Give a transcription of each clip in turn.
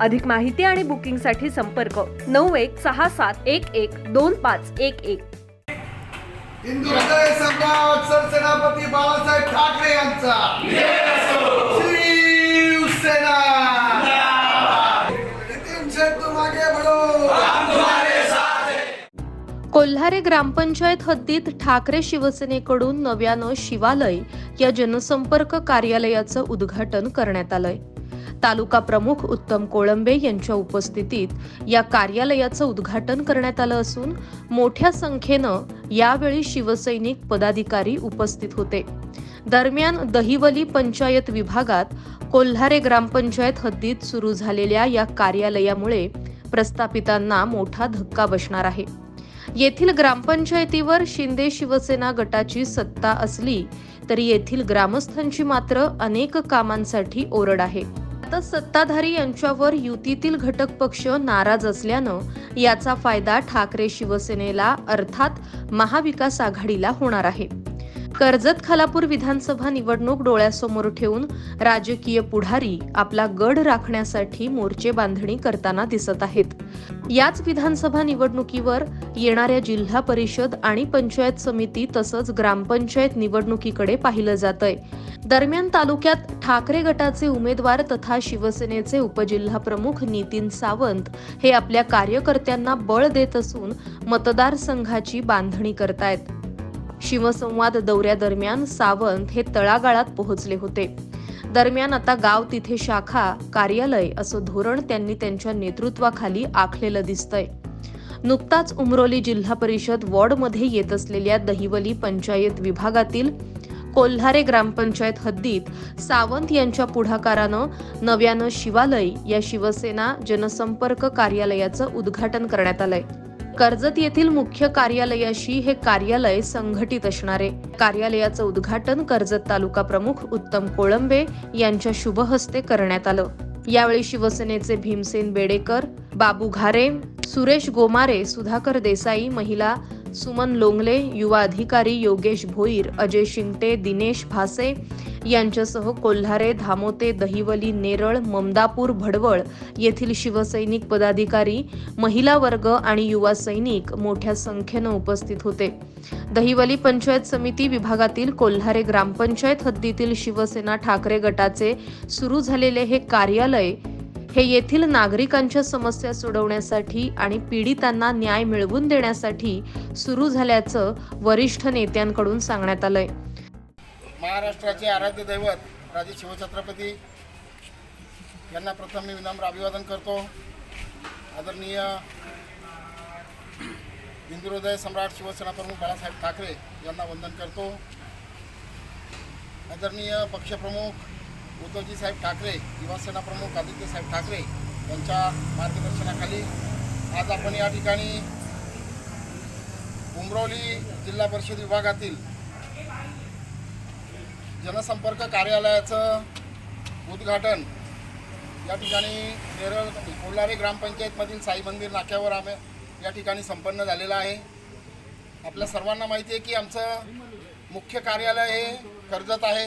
अधिक माहिती आणि बुकिंगसाठी संपर्क नऊ एक सहा सात एक एक दोन पाच एक एक. हिंदू हृदय सम्राट सरसेनापती बाळासाहेब ठाकरे यांचा. शिवसेना. कोल्हारे ग्रामपंचायत हद्दीत ठाकरे शिवसेनेकडून नव्यानं शिवालय या जनसंपर्क कार्यालयाचं उद्घाटन करण्यात आलंय. तालुका प्रमुख उत्तम कोळंबे यांच्या उपस्थितीत या कार्यालयाचं उद्घाटन करण्यात आलं असून मोठ्या संख्येनं यावेळी शिवसैनिक पदाधिकारी उपस्थित होते. दरम्यान दहिवली पंचायत विभागात कोल्हारे ग्रामपंचायत हद्दीत सुरू झालेल्या या कार्यालयामुळे प्रस्थापितांना मोठा धक्का बसणार आहे. येथील ग्रामपंचायतीवर शिंदे शिवसेना गटाची सत्ता असली तरी येथील ग्रामस्थांची मात्र अनेक कामांसाठी ओरड आहे. आता सत्ताधारी यांच्यावर युतीतील घटक पक्ष नाराज असल्यानं याचा फायदा ठाकरे शिवसेनेला अर्थात महाविकास आघाडीला होणार आहे. कर्जत खालापूर विधानसभा निवडणूक डोळ्यासमोर ठेवून राजकीय पुढारी आपला गड राखण्यासाठी मोर्चे बांधणी करताना दिसत आहेत. याच विधानसभा निवडणुकीवर येणाऱ्या जिल्हा परिषद आणि पंचायत समिती तसंच ग्रामपंचायत निवडणुकीकडे पाहिलं जातंय. दरम्यान तालुक्यात ठाकरे गटाचे उमेदवार तथा शिवसेनेचे उपजिल्हाप्रमुख नितीन सावंत हे आपल्या कार्यकर्त्यांना बळ देत असून मतदारसंघाची बांधणी करतायत. शिवसंवाद दौऱ्यादरम्यान सावंत हे तळागाळात पोहोचले होते. दरम्यान आता गाव तिथे शाखा कार्यालय असं धोरण त्यांनी त्यांच्या नेतृत्वाखाली आखलेलं दिसतंय. नुकताच उमरोली जिल्हा परिषद वॉर्डमध्ये येत असलेल्या दहिवली पंचायत विभागातील कोल्हारे ग्रामपंचायत हद्दीत सावंत यांच्या पुढाकारानं नव्यानं शिवालय या शिवसेना जनसंपर्क कार्यालयाचं उद्घाटन करण्यात आलंय. कर्जत येथील मुख्य कार्यालयाशी हे कार्यालय संघटित असणारे. कार्यालयाचं उद्घाटन कर्जत तालुका प्रमुख उत्तम कोळंबे यांच्या शुभ हस्ते करण्यात आलं. यावेळी शिवसेनेचे भीमसेन बेडेकर बाबू घारे सुरेश गोमारे सुधाकर देसाई महिला सुमन लोंगले युवा अधिकारी योगेश भोईर अजय शिंगटे दिनेश भासे यांच्यासह कोल्हारे धामोते दहिवली नेरळ ममदापूर भडवळ येथील शिवसैनिक पदाधिकारी महिला वर्ग आणि युवा सैनिक मोठ्या संख्येनं उपस्थित होते. दहिवली पंचायत समिती विभागातील कोल्हारे ग्रामपंचायत हद्दीतील शिवसेना ठाकरे गटाचे सुरू झालेले हे कार्यालय हे येथील नागरिकांच्या समस्या सोडवण्यासाठी आणि पीडितांना न्याय मिळवून देण्यासाठी सुरू झाल्याचं वरिष्ठ नेत्यांकडून सांगण्यात आलंय. महाराष्ट्राचे आराध्य दैवत राजे शिवछत्रपती यांना प्रथम मी विनम्र अभिवादन करतो. आदरणीय हिंदुहृदय सम्राट शिवसेना प्रमुख बाळासाहेब ठाकरे यांना वंदन करतो. आदरणीय पक्षप्रमुख उद्धवजी साहेब ठाकरे युवासेना प्रमुख आदित्य साहेब ठाकरे यांच्या मार्गदर्शनाखाली आज आपण या ठिकाणी उमरावली जिल्हा परिषद विभागातील जनसंपर्क कार्यालयाचं उद्घाटन या ठिकाणी नेरळ कोल्हारे ग्रामपंचायतमधील साई मंदिर नाक्यावर आम्ही या ठिकाणी संपन्न झालेलं आहे. आपल्या सर्वांना माहिती आहे की आमचं मुख्य कार्यालय हे कर्जत आहे.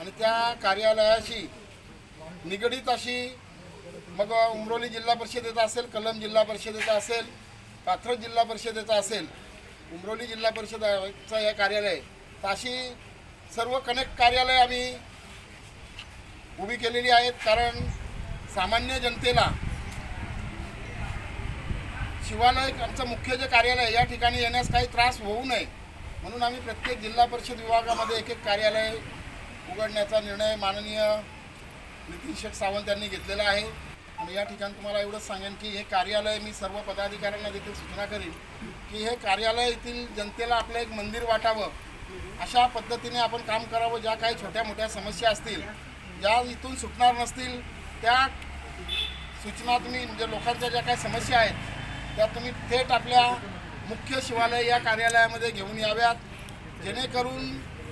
आणि त्या कार्यालयाशी निगडीत अशी मग उमरोली जिल्हा परिषदेचा असेल कलम जिल्हा परिषदेचा असेल पाथरज जिल्हा परिषदेचा असेल उमरोली जिल्हा परिषदाचं हे कार्यालय तर अशी सर्व कनेक्ट कार्यालय आम्ही उभी केलेली आहेत. कारण सामान्य जनतेला शिवालय आमचं मुख्य जे कार्यालय या ठिकाणी येण्यास काही त्रास होऊ नये. म्हणून आम्ही प्रत्येक जिल्हा परिषद विभागामध्ये एक एक कार्यालय उघडण्याचा निर्णय माननीय नितीन शेख सावंत यांनी घेतलेला आहे. आणि या ठिकाणी तुम्हाला एवढंच सांगेन की हे कार्यालय मी सर्व पदाधिकाऱ्यांना देखील सूचना करीन की हे कार्यालय येथील जनतेला आपलं एक मंदिर वाटावं. अशा पद्धतीने आपण काम करावं. ज्या काही छोट्या मोठ्या समस्या असतील ज्या इथून सुटणार नसतील त्या सूचना तुम्ही म्हणजे लोकांच्या ज्या काही समस्या आहेत त्या तुम्ही थेट आपल्या मुख्य शिवालय या कार्यालयामध्ये घेऊन याव्यात. जेणेकरून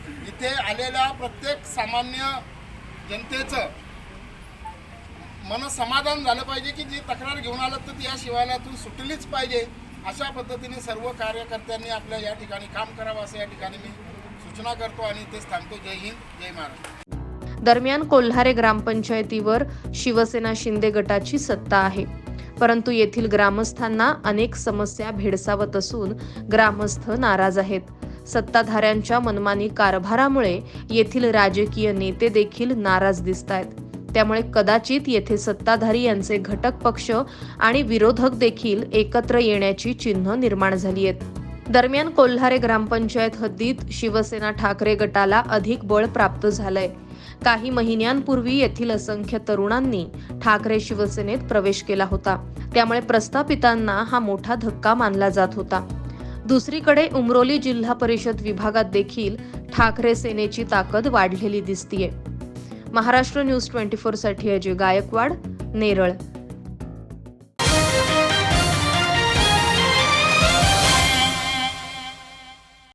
इथे आलेल्या प्रत्येक सामान्य जनतेचं मन समाधान झालं पाहिजे की जी तक्रार घेऊन आलं तर ती या शिवालयातून सुटलीच पाहिजे. अशा पद्धतीने सर्व कार्यकर्त्यांनी आपल्या या ठिकाणी काम करावं असं या ठिकाणी मी सूचना करतो आणि तेच थांबतो. जय हिंद जय महाराष्ट्र. दरम्यान कोल्हारे ग्रामपंचायतीवर शिवसेना शिंदे गटाची सत्ता आहे. परंतु येथील ग्रामस्थांना अनेक समस्या भेडसावत असून ग्रामस्थ नाराज आहेत. सत्ताधाऱ्यांच्या मनमानी कारभारामुळे येथील राजकीय नेते देखील नाराज दिसत आहेत त्यामुळे कदाचित येथे सत्ताधारी यांचे घटक पक्ष आणि विरोधक देखील एकत्र येण्याची चिन्ह निर्माण झाली आहेत. दरम्यान कोल्हारे ग्रामपंचायत हद्दीत शिवसेना ठाकरे गटाला अधिक बळ प्राप्त झालंय. काही महिन्यांपूर्वी येथील असंख्य तरुणांनी ठाकरे शिवसेनेत प्रवेश केला होता. त्यामुळे प्रस्थापितांना हा मोठा धक्का मानला जात होता. दुसरीकडे उमरोली जिल्हा परिषद विभागात देखील ठाकरे सेनेची ताकद वाढलेली दिसतीये. महाराष्ट्र न्यूज ट्वेंटी फोरसाठी अजय गायकवाड नेरळ.